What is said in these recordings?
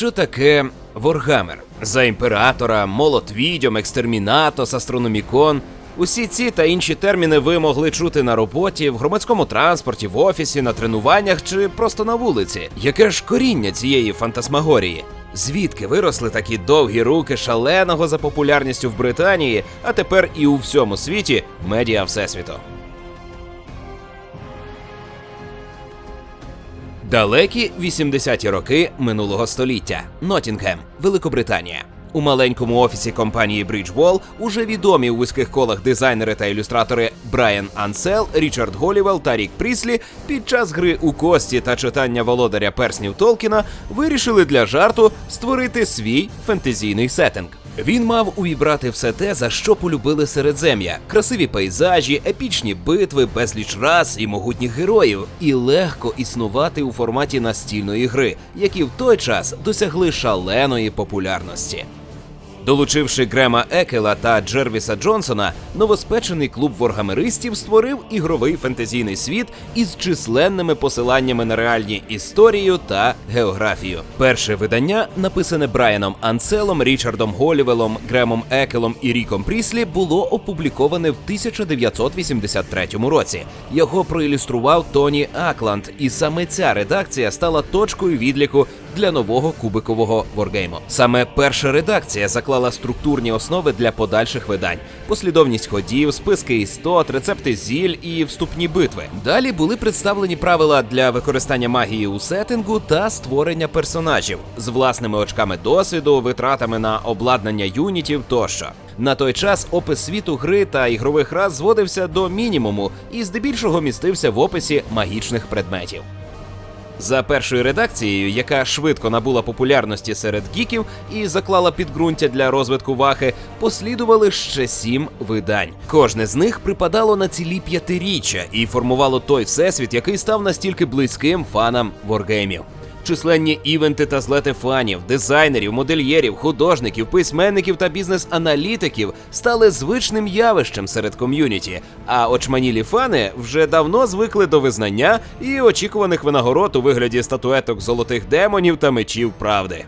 Що таке Воргамер? За імператора, молот відьом, екстермінатос, астрономікон. Усі ці та інші терміни ви могли чути на роботі, в громадському транспорті, в офісі, на тренуваннях чи просто на вулиці. Яке ж коріння цієї фантасмагорії? Звідки виросли такі довгі руки шаленого за популярністю в Британії, а тепер і у всьому світі медіа Всесвіту? Далекі 80-ті роки минулого століття. Нотінгем, Великобританія. У маленькому офісі компанії Bridgewall уже відомі у вузьких колах дизайнери та ілюстратори Брайан Ансел, Річард Голівел та Рік Пріслі під час гри у кості та читання володаря перснів Толкіна вирішили для жарту створити свій фентезійний сеттинг. Він мав увібрати все те, за що полюбили середзем'я: красиві пейзажі, епічні битви, безліч рас і могутніх героїв, і легко існувати у форматі настільної гри, які в той час досягли шаленої популярності. Долучивши Грема Екела та Джервіса Джонсона, новоспечений клуб воргамеристів створив ігровий фентезійний світ із численними посиланнями на реальні історію та географію. Перше видання, написане Брайаном Анселом, Річардом Голівелом, Гремом Екелом і Ріком Пріслі, було опубліковане в 1983 році. Його проілюстрував Тоні Акланд, і саме ця редакція стала точкою відліку для нового кубикового воргейму. Саме перша редакція заклала структурні основи для подальших видань: послідовність ходів, списки істот, рецепти зіль і вступні битви. Далі були представлені правила для використання магії у сеттингу та створення персонажів з власними очками досвіду, витратами на обладнання юнітів тощо. На той час опис світу гри та ігрових рас зводився до мінімуму і здебільшого містився в описі магічних предметів. За першою редакцією, яка швидко набула популярності серед гіків і заклала підґрунтя для розвитку вахи, послідували ще сім видань. Кожне з них припадало на цілі п'ятиріччя і формувало той всесвіт, який став настільки близьким фанам воргеймів. Численні івенти та злети фанів, дизайнерів, модельєрів, художників, письменників та бізнес-аналітиків стали звичним явищем серед ком'юніті. А очманілі фани вже давно звикли до визнання і очікуваних винагород у вигляді статуеток золотих демонів та мечів правди.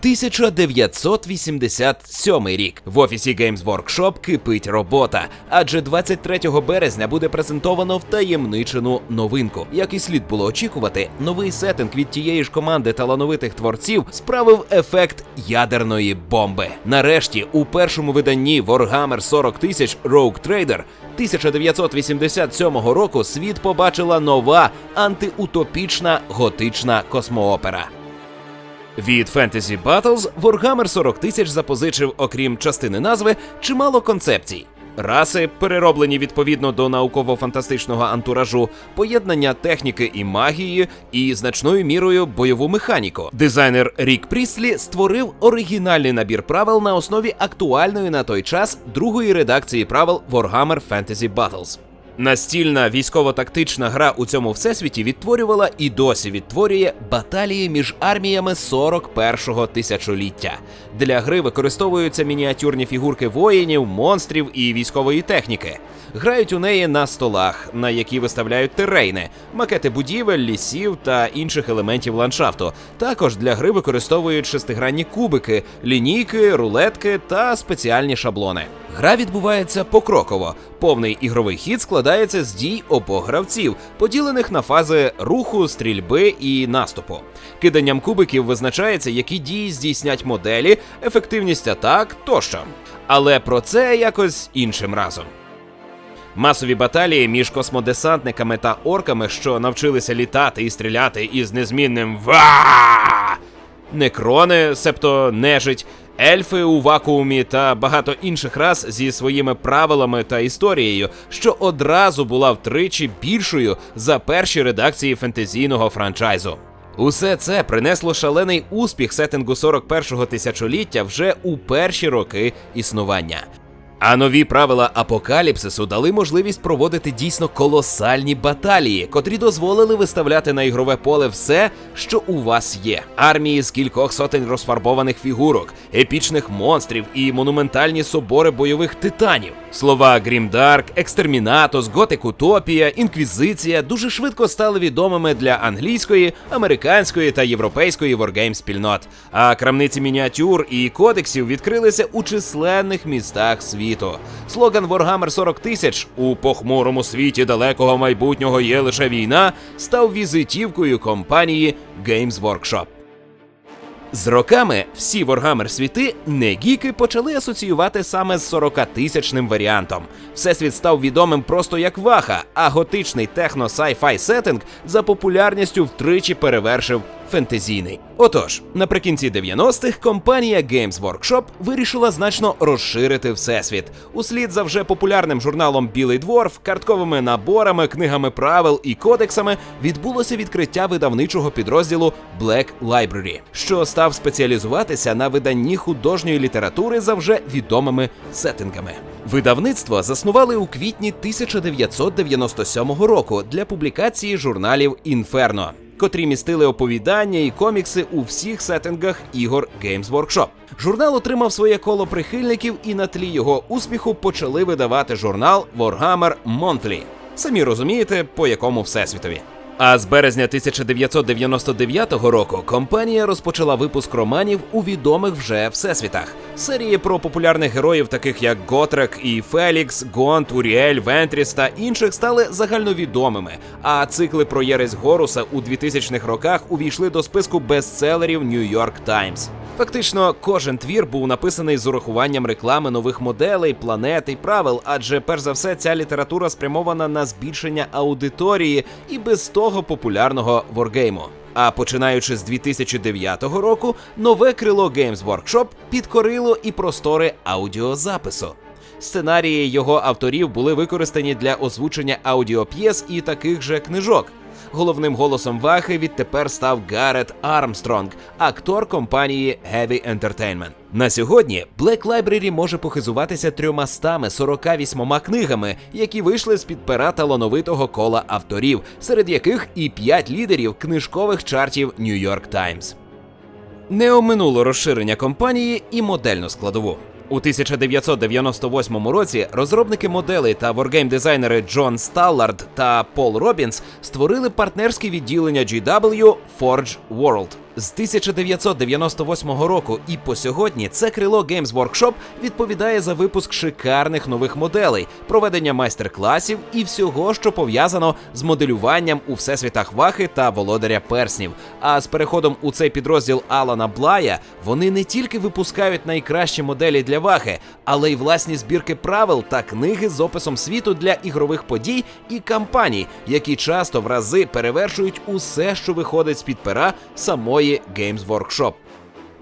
1987 рік в офісі Games Workshop кипить робота, адже 23 березня буде презентовано втаємничену новинку. Як і слід було очікувати, новий сеттинг від тієї ж команди талановитих творців справив ефект ядерної бомби. Нарешті, у першому виданні Warhammer 40 тисяч Rogue Trader 1987 року світ побачила нова антиутопічна готична космоопера. Від Fantasy Battles Warhammer 40 тисяч запозичив, окрім частини назви, чимало концепцій. Раси, перероблені відповідно до науково-фантастичного антуражу, поєднання техніки і магії, і значною мірою бойову механіку. Дизайнер Рік Пріслі створив оригінальний набір правил на основі актуальної на той час другої редакції правил Warhammer Fantasy Battles. Настільна військово-тактична гра у цьому всесвіті відтворювала і досі відтворює баталії між арміями 41-го тисячоліття. Для гри використовуються мініатюрні фігурки воїнів, монстрів і військової техніки. Грають у неї на столах, на які виставляють терейни, макети будівель, лісів та інших елементів ландшафту. Також для гри використовують шестигранні кубики, лінійки, рулетки та спеціальні шаблони. Гра відбувається покроково. Повний ігровий хід складається з дій обох гравців, поділених на фази руху, стрільби і наступу. Киданням кубиків визначається, які дії здійснять моделі, ефективність атак тощо. Але про це якось іншим разом. Масові баталії між космодесантниками та орками, що навчилися літати і стріляти із незмінним ва. Некрони, себто нежить, ельфи у вакуумі та багато інших рас зі своїми правилами та історією, що одразу була втричі більшою за перші редакції фентезійного франчайзу. Усе це принесло шалений успіх сеттингу 41-го тисячоліття вже у перші роки існування. А нові правила апокаліпсису дали можливість проводити дійсно колосальні баталії, котрі дозволили виставляти на ігрове поле все, що у вас є: армії з кількох сотень розфарбованих фігурок, епічних монстрів і монументальні собори бойових титанів. Слова Грімдарк, Екстермінатос, Готик Утопія, Інквізиція дуже швидко стали відомими для англійської, американської та європейської воргейм спільнот. А крамниці мініатюр і кодексів відкрилися у численних містах світу. Слоган Warhammer 40 тисяч у похмурому світі далекого майбутнього є лише війна став візитівкою компанії Games Workshop. З роками всі Warhammer світи не гіки почали асоціювати саме з 40-тисячним варіантом. Всесвіт став відомим просто як ваха, а готичний техно сайфай сеттинг за популярністю втричі перевершив фентезійний. Отож, наприкінці 90-х компанія Games Workshop вирішила значно розширити всесвіт. Услід за вже популярним журналом Білий Дворф, картковими наборами, книгами правил і кодексами відбулося відкриття видавничого підрозділу Black Library, що став спеціалізуватися на виданні художньої літератури за вже відомими сеттингами. Видавництво заснували у квітні 1997 року для публікації журналів Інферно котрі містили оповідання і комікси у всіх сеттингах ігор Games Workshop. Журнал отримав своє коло прихильників, і на тлі його успіху почали видавати журнал Warhammer Monthly. Самі розумієте, по якому всесвітові. А з березня 1999 року компанія розпочала випуск романів у відомих вже всесвітах. Серії про популярних героїв, таких як Готрек і Фелікс, Гонт, Уріель, Вентріс та інших, стали загальновідомими. А цикли про Єресь Горуса у 2000-х роках увійшли до списку бестселерів York Times. Фактично, кожен твір був написаний з урахуванням реклами нових моделей, планет і правил, адже перш за все ця література спрямована на збільшення аудиторії і без того популярного воргейму. А починаючи з 2009 року, нове крило Games Workshop підкорило і простори аудіозапису. Сценарії його авторів були використані для озвучення аудіоп'єс і таких же книжок. Головним голосом Вахи відтепер став Гарет Армстронг, актор компанії Heavy Entertainment. На сьогодні Black Library може похизуватися 348 книгами, які вийшли з під пера талановитого кола авторів, серед яких і 5 лідерів книжкових чартів New York Times. Не оминуло розширення компанії і модельну складову. У 1998 році розробники моделей та воргейм-дизайнери Джон Сталлард та Пол Робінс створили партнерське відділення GW Forge World. З 1998 року і по сьогодні це крило Games Workshop відповідає за випуск шикарних нових моделей, проведення майстер-класів і всього, що пов'язано з моделюванням у всесвітах Вахи та Володаря Перснів. А з переходом у цей підрозділ Алана Блая вони не тільки випускають найкращі моделі для Вахи, але й власні збірки правил та книги з описом світу для ігрових подій і кампаній, які часто в рази перевершують усе, що виходить з під пера самої Games Workshop.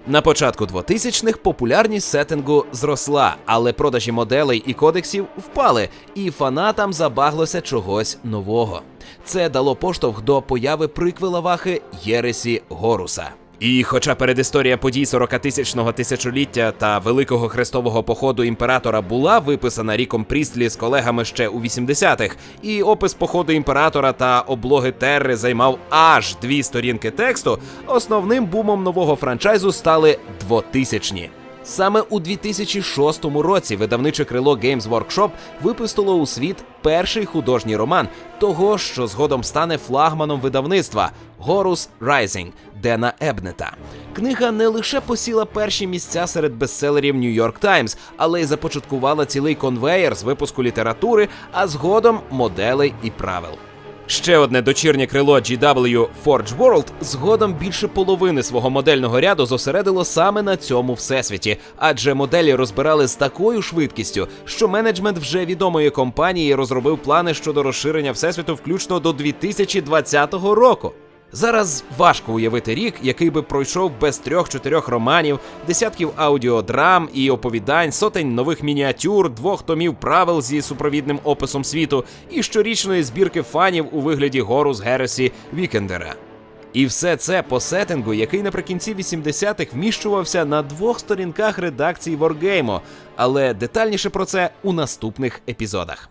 На початку 2000-х популярність сеттингу зросла, але продажі моделей і кодексів впали, і фанатам забаглося чогось нового. Це дало поштовх до появи приквела вахи Єресі Горуса. І, хоча передісторія подій 40-тисячного тисячоліття та великого хрестового походу імператора була виписана Ріком Пріслі з колегами ще у 80-х, і опис походу імператора та облоги Терри займав аж дві сторінки тексту, основним бумом нового франчайзу стали двотисячні. Саме у 2006 році видавниче крило Games Workshop випустило у світ перший художній роман того, що згодом стане флагманом видавництва Horus Rising Дена Ебнета. Книга не лише посіла перші місця серед бестселерів New York Times, але й започаткувала цілий конвеєр з випуску літератури, а згодом моделей і правил. Ще одне дочірнє крило GW Forge World згодом більше половини свого модельного ряду зосередило саме на цьому всесвіті, адже моделі розбирали з такою швидкістю, що менеджмент вже відомої компанії розробив плани щодо розширення всесвіту включно до 2020 року. Зараз важко уявити рік, який би пройшов без трьох-чотирьох романів, десятків аудіодрам і оповідань, сотень нових мініатюр, двох томів правил зі супровідним описом світу і щорічної збірки фанів у вигляді Горус Гересі Вікендера. І все це по сеттингу, який наприкінці 80-х вміщувався на двох сторінках редакції Wargame, але детальніше про це у наступних епізодах.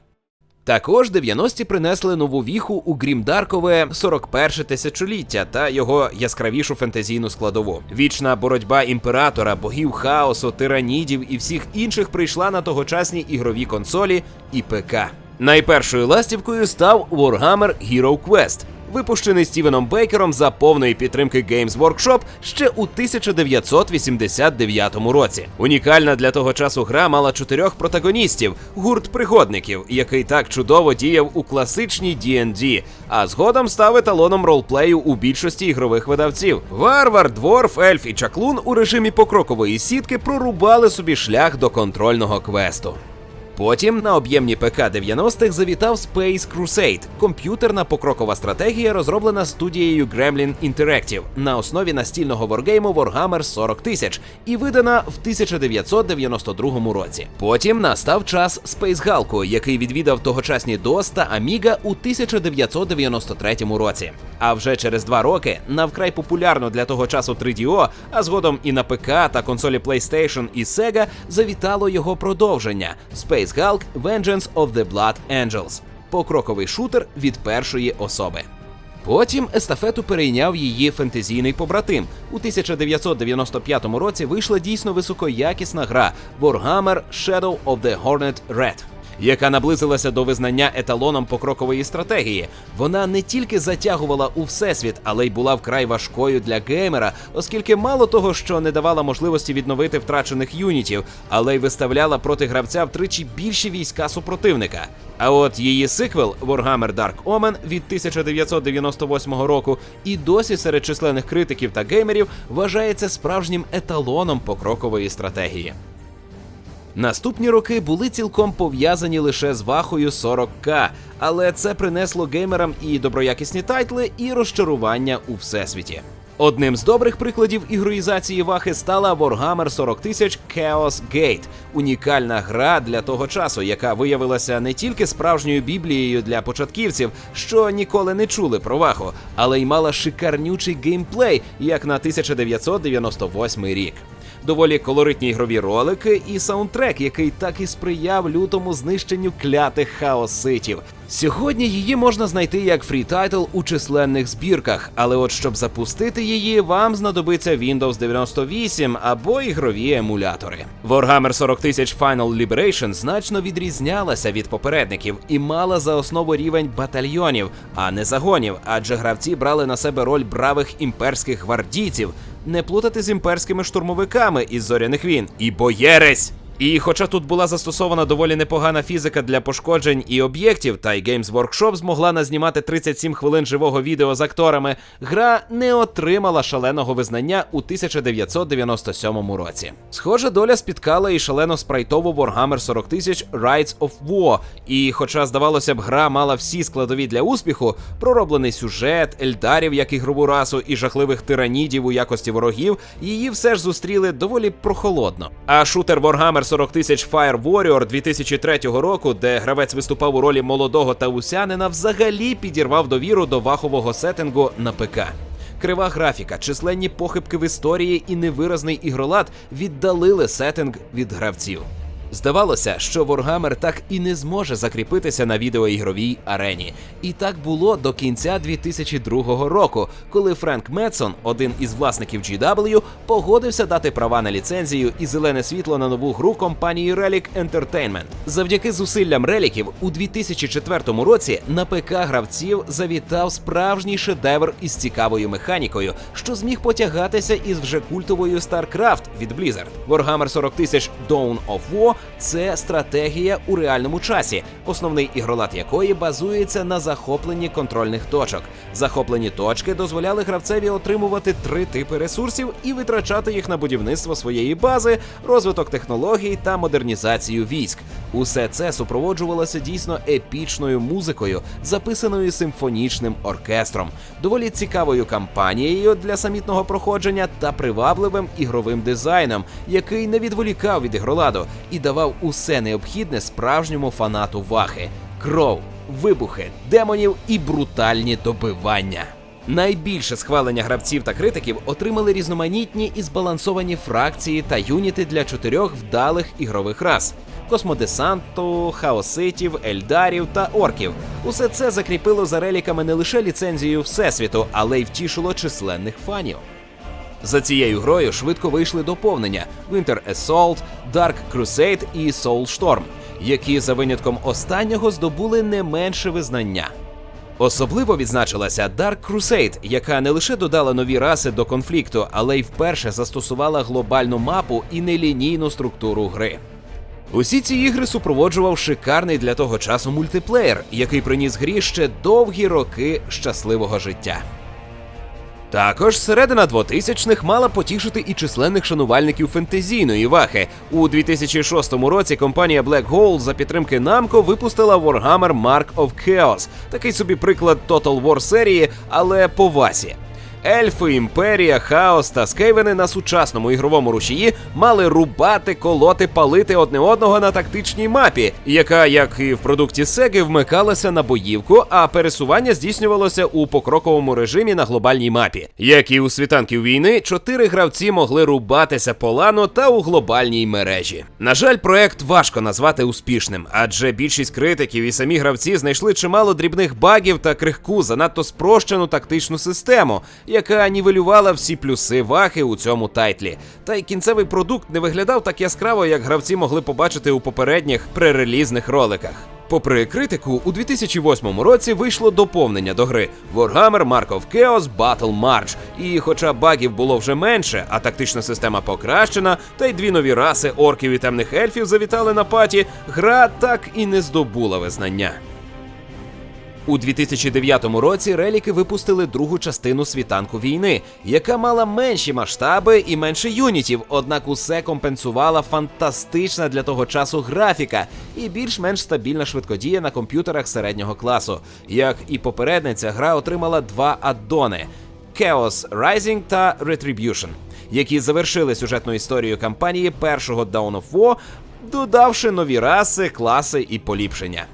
Також 90-ті принесли нову віху у грімдаркове 41 тисячоліття та його яскравішу фентезійну складову. Вічна боротьба імператора, богів хаосу, тиранідів і всіх інших прийшла на тогочасні ігрові консолі і ПК. Найпершою ластівкою став Warhammer Hero Quest, випущений Стівеном Бейкером за повної підтримки Games Workshop ще у 1989 році. Унікальна для того часу гра мала чотирьох протагоністів: гурт пригодників, який так чудово діяв у класичній D&D, а згодом став еталоном ролплею у більшості ігрових видавців. Варвар, дворф, ельф і чаклун у режимі покрокової сітки прорубали собі шлях до контрольного квесту. Потім на об'ємні ПК 90-х завітав Space Crusade – комп'ютерна покрокова стратегія, розроблена студією Gremlin Interactive на основі настільного воргейму Warhammer 40 тисяч і видана в 1992 році. Потім настав час Space Hulk, який відвідав тогочасні DOS та Amiga у 1993 році. А вже через два роки на вкрай популярну для того часу 3DO, а згодом і на ПК та консолі PlayStation і Sega завітало його продовження Space Hulk Vengeance of the Blood Angels покроковий шутер від першої особи. Потім естафету перейняв її фентезійний побратим. У 1995 році вийшла дійсно високоякісна гра Warhammer Shadow of the Hornet Red яка наблизилася до визнання еталоном покрокової стратегії. Вона не тільки затягувала у всесвіт, але й була вкрай важкою для геймера, оскільки мало того, що не давала можливості відновити втрачених юнітів, але й виставляла проти гравця втричі більші війська супротивника. А от її сиквел Warhammer Dark Omen від 1998 року і досі серед численних критиків та геймерів вважається справжнім еталоном покрокової стратегії. Наступні роки були цілком пов'язані лише з вахою 40к, але це принесло геймерам і доброякісні тайтли, і розчарування у всесвіті. Одним з добрих прикладів ігроїзації вахи стала Warhammer 40 тисяч Chaos Gate – унікальна гра для того часу, яка виявилася не тільки справжньою біблією для початківців, що ніколи не чули про ваху, але й мала шикарнючий геймплей, як на 1998 рік доволі колоритні ігрові ролики і саундтрек, який так і сприяв лютому знищенню клятих хаоситів. Сьогодні її можна знайти як фрітайтл у численних збірках, але от щоб запустити її, вам знадобиться Windows 98 або ігрові емулятори. Warhammer 40 тисяч Final Liberation значно відрізнялася від попередників і мала за основу рівень батальйонів, а не загонів, адже гравці брали на себе роль бравих імперських гвардійців, не плутати з імперськими штурмовиками із зоряних війн і боєресь. І хоча тут була застосована доволі непогана фізика для пошкоджень і об'єктів, та й Games Workshop змогла назнімати 37 хвилин живого відео з акторами, гра не отримала шаленого визнання у 1997 році. Схожа доля спіткала і шалено спрайтову Warhammer 40 тисяч Rights of War. І, хоча, здавалося б, гра мала всі складові для успіху, пророблений сюжет, ельдарів як ігрову расу і жахливих тиранідів у якості ворогів, її все ж зустріли доволі прохолодно. А шутер Warhammer 40 тисяч Fire Warrior 2003 року, де гравець виступав у ролі молодого таусянина, взагалі підірвав довіру до вахового сеттингу на ПК. Крива графіка, численні похибки в історії і невиразний ігролад віддалили сеттинг від гравців. Здавалося, що Warhammer так і не зможе закріпитися на відеоігровій арені. І так було до кінця 2002 року, коли Френк Метсон, один із власників GW, погодився дати права на ліцензію і зелене світло на нову гру компанії Relic Entertainment. Завдяки зусиллям реліків у 2004 році на ПК гравців завітав справжній шедевр із цікавою механікою, що зміг потягатися із вже культовою StarCraft від Blizzard. Warhammer 40 тисяч Dawn of War це стратегія у реальному часі, основний ігролад якої базується на захопленні контрольних точок. Захоплені точки дозволяли гравцеві отримувати три типи ресурсів і витрачати їх на будівництво своєї бази, розвиток технологій та модернізацію військ. Усе це супроводжувалося дійсно епічною музикою, записаною симфонічним оркестром, доволі цікавою кампанією для самітного проходження та привабливим ігровим дизайном, який не відволікав від ігроладу і давав усе необхідне справжньому фанату вахи: кров, вибухи, демонів і брутальні добивання. Найбільше схвалення гравців та критиків отримали різноманітні і збалансовані фракції та юніти для чотирьох вдалих ігрових рас: космодесанту, хаоситів, ельдарів та орків. Усе це закріпило за реліками не лише ліцензію Всесвіту, але й втішило численних фанів. За цією грою швидко вийшли доповнення Winter Assault, Dark Crusade і Soulstorm, які за винятком останнього здобули не менше визнання. Особливо відзначилася Dark Crusade, яка не лише додала нові раси до конфлікту, але й вперше застосувала глобальну мапу і нелінійну структуру гри. Усі ці ігри супроводжував шикарний для того часу мультиплеєр, який приніс грі ще довгі роки щасливого життя. Також середина 2000-х мала потішити і численних шанувальників фентезійної вахи. У 2006 році компанія Black Hole за підтримки Namco випустила Warhammer Mark of Chaos, такий собі приклад Total War серії, але по васі. Ельфи, імперія, хаос та скейвени на сучасному ігровому рушії мали рубати, колоти, палити одне одного на тактичній мапі, яка, як і в продукті Сеги, вмикалася на боївку, а пересування здійснювалося у покроковому режимі на глобальній мапі. Як і у світанків війни, чотири гравці могли рубатися по лану та у глобальній мережі. На жаль, проект важко назвати успішним, адже більшість критиків і самі гравці знайшли чимало дрібних багів та крихку занадто спрощену тактичну систему яка нівелювала всі плюси вахи у цьому тайтлі. Та й кінцевий продукт не виглядав так яскраво, як гравці могли побачити у попередніх пререлізних роликах. Попри критику, у 2008 році вийшло доповнення до гри Warhammer Mark of Chaos Battle March. І хоча багів було вже менше, а тактична система покращена, та й дві нові раси орків і темних ельфів завітали на паті, гра так і не здобула визнання. У 2009 році реліки випустили другу частину світанку війни, яка мала менші масштаби і менше юнітів, однак усе компенсувала фантастична для того часу графіка і більш-менш стабільна швидкодія на комп'ютерах середнього класу. Як і попередниця, гра отримала два аддони – Chaos Rising та Retribution, які завершили сюжетну історію кампанії першого Dawn of War, додавши нові раси, класи і поліпшення.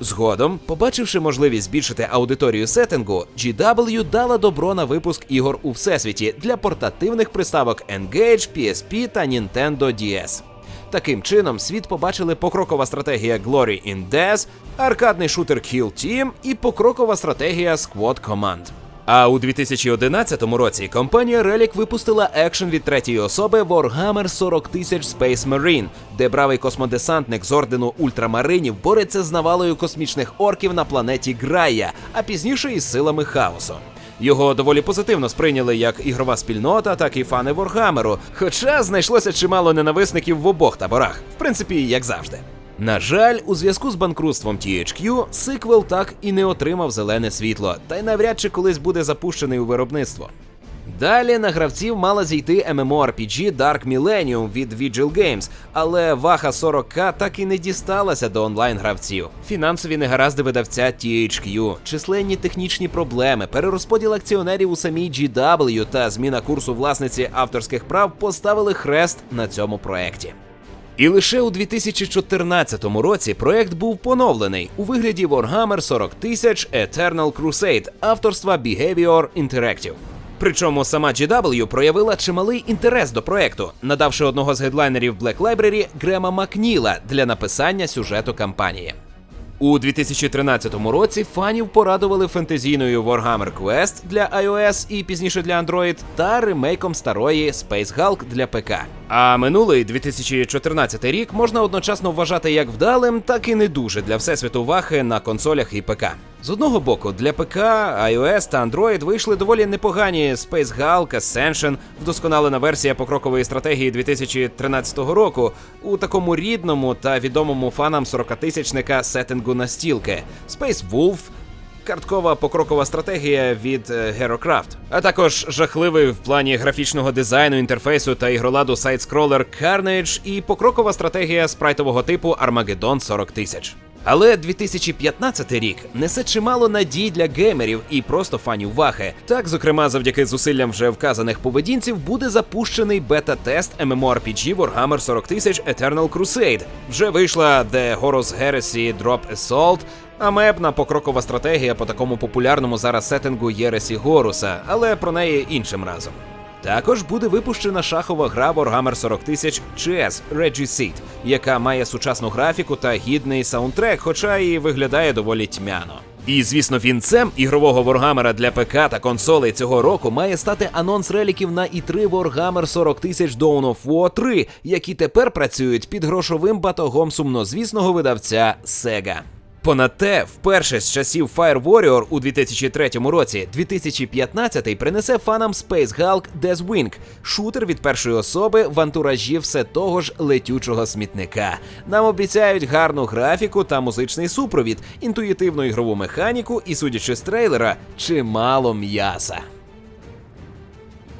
Згодом, побачивши можливість збільшити аудиторію сеттингу, GW дала добро на випуск ігор у всесвіті для портативних приставок Engage, PSP та Nintendo DS. Таким чином, світ побачили покрокова стратегія Glory in Death, аркадний шутер Kill Team і покрокова стратегія Squad Command. А у 2011 році компанія Relic випустила екшен від третьої особи Warhammer 40 тисяч Space Marine, де бравий космодесантник з ордену ультрамаринів бореться з навалою космічних орків на планеті Грая, а пізніше із силами хаосу. Його доволі позитивно сприйняли як ігрова спільнота, так і фани Воргамеру, хоча знайшлося чимало ненависників в обох таборах, в принципі, як завжди. На жаль, у зв'язку з банкрутством THQ сиквел так і не отримав зелене світло, та й навряд чи колись буде запущений у виробництво. Далі на гравців мала зійти MMORPG Dark Millennium від Vigil Games, але ваха 40к так і не дісталася до онлайн-гравців. Фінансові негаразди видавця THQ, численні технічні проблеми, перерозподіл акціонерів у самій GW та зміна курсу власниці авторських прав поставили хрест на цьому проекті. І лише у 2014 році проект був поновлений у вигляді Warhammer 40 тисяч Eternal Crusade авторства Behavior Interactive. Причому сама GW проявила чималий інтерес до проекту, надавши одного з гедлайнерів Black Library Грема Макніла для написання сюжету кампанії. У 2013 році фанів порадували фентезійною Warhammer Quest для iOS і пізніше для Android та ремейком старої Space Hulk для ПК. А минулий 2014 рік можна одночасно вважати як вдалим, так і не дуже для всесвіту вахи на консолях і ПК. З одного боку, для ПК, iOS та Android вийшли доволі непогані. Space Hulk, Ascension, вдосконалена версія покрокової стратегії 2013 року. У такому рідному та відомому фанам 40-тисячника сеттингу настілки Space Wolf, карткова покрокова стратегія від е, HeroCraft, а також жахливий в плані графічного дизайну, інтерфейсу та ігроладу сайт-скролер Carnage і покрокова стратегія спрайтового типу Armageddon 40 тисяч. Але 2015 рік несе чимало надій для геймерів і просто фанів вахи. Так, зокрема, завдяки зусиллям вже вказаних поведінців буде запущений бета-тест MMORPG Warhammer 40 тисяч Eternal Crusade. Вже вийшла The Horus Heresy Drop Assault, а мепна покрокова стратегія по такому популярному зараз сеттингу Єресі Горуса, але про неї іншим разом. Також буде випущена шахова гра Warhammer 40 тисяч Chess Regicide, яка має сучасну графіку та гідний саундтрек, хоча і виглядає доволі тьмяно. І звісно, вінцем ігрового Warhammer для ПК та консолей цього року має стати анонс реліків на i3 Warhammer 40 тисяч Dawn of War 3, які тепер працюють під грошовим батогом сумнозвісного видавця Sega. Понад те, вперше з часів Fire Warrior у 2003 році, 2015 принесе фанам Space Hulk Deathwing, шутер від першої особи в антуражі все того ж летючого смітника. Нам обіцяють гарну графіку та музичний супровід, інтуїтивну ігрову механіку і, судячи з трейлера, чимало м'яса.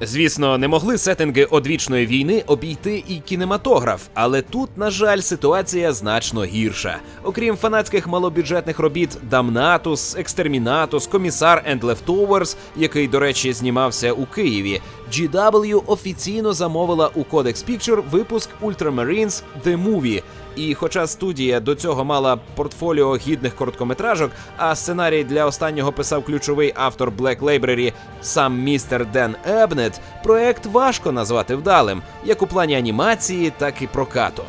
Звісно, не могли сеттинги одвічної війни обійти і кінематограф, але тут, на жаль, ситуація значно гірша. Окрім фанатських малобюджетних робіт Дамнатус, Екстермінатус, Комісар and Leftovers, який, до речі, знімався у Києві, GW офіційно замовила у Codex Picture випуск Ultramarines The Movie. І хоча студія до цього мала портфоліо гідних короткометражок, а сценарій для останнього писав ключовий автор Black Library сам містер Ден Ебнет, проект важко назвати вдалим, як у плані анімації, так і прокату.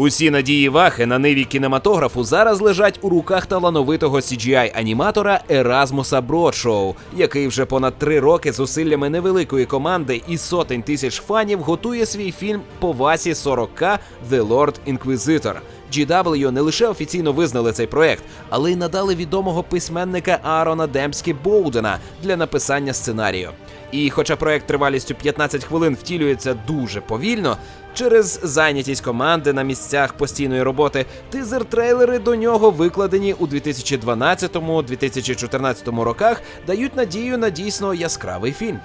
Усі надії Вахи на ниві кінематографу зараз лежать у руках талановитого CGI-аніматора Еразмуса Бродшоу, який вже понад три роки зусиллями невеликої команди і сотень тисяч фанів готує свій фільм по Васі 40К The Lord Inquisitor. GW не лише офіційно визнали цей проект, але й надали відомого письменника Аарона Демські Боудена для написання сценарію. І хоча проект тривалістю 15 хвилин втілюється дуже повільно, через зайнятість команди на місцях постійної роботи, тизер-трейлери до нього викладені у 2012-2014 роках дають надію на дійсно яскравий фільм.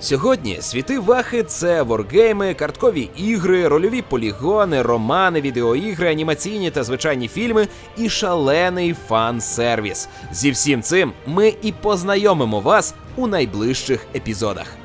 Сьогодні світи вахи це воргейми, карткові ігри, рольові полігони, романи, відеоігри, анімаційні та звичайні фільми і шалений фан-сервіс. Зі всім цим ми і познайомимо вас у найближчих епізодах.